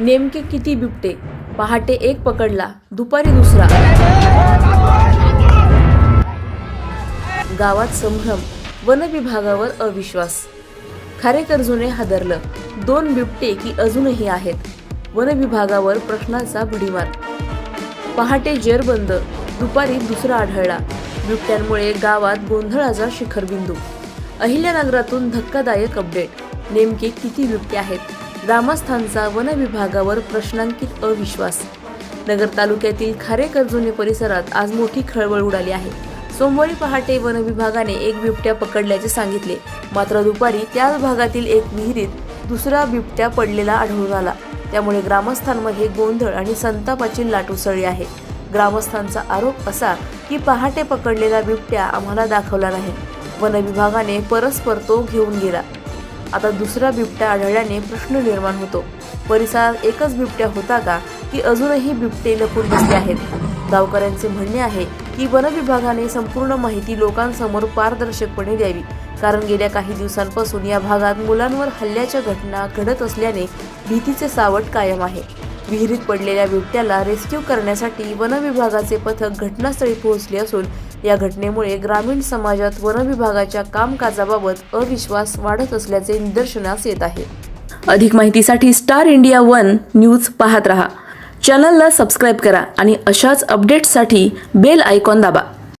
नेमके किती बिबटे? पहाटे एक पकडला दुपारी दुसरा. गावात संभ्रम वन विभागावर अविश्वास खारेकरजुने हादरलं. दोन बिबटे की अजूनही आहेत. वन विभागावर प्रश्नाचा भडीमार. पहाटे जेरबंद दुपारी दुसरा आढळला. बिबट्यांमुळे गावात गोंधळाचा शिखरबिंदू. अहिल्यानगरातून धक्कादायक अपडेट. नेमके किती बिबटे आहेत? ग्रामस्थांचा वन विभागावर प्रश्नांकित अविश्वास. नगर तालुक्यातील खारेकरजुने परिसरात आज मोठी खळबळ उडाली आहे. सोमवारी पहाटे वन विभागाने एक बिबट्या पकडल्याचे सांगितले. मात्र दुपारी त्याच भागातील एक विहिरीत दुसरा बिबट्या पडलेला आढळून आला. त्यामुळे ग्रामस्थांमध्ये गोंधळ आणि संतापाची लाट उसळली आहे. ग्रामस्थांचा आरोप असा की पहाटे पकडलेला बिबट्या आम्हाला दाखवला नाही. वन विभागाने परस्पर तो घेऊन गेला. आता दुसरा बिबट्या आढळल्याने प्रश्न निर्माण होतो. परिसरात एकच बिबट्या होता का की अजूनही बिबटे लपून बसले आहेत? गावकऱ्यांचे म्हणणे आहे की वन विभागाने संपूर्ण माहिती लोकांसमोर पारदर्शकपणे द्यावी. कारण गेल्या काही दिवसांपासून या भागात मुलांवर हल्ल्याच्या घटना घडत असल्याने भीतीचे सावट कायम आहे. विहिरीत पडलेल्या बिबट्याला रेस्क्यू करण्यासाठी वनविभागाचे पथक घटनास्थळी पोहोचले असून या घटनेमुळे ग्रामीण समाजात वनविभागाच्या कामकाजाबाबत अविश्वास वाढत असल्याचे निदर्शनास येत आहे. अधिक माहितीसाठी स्टार इंडिया वन न्यूज पाहत रहा. चॅनलला सबस्क्राईब करा आणि अशाच अपडेट्ससाठी बेल आयकॉन दाबा.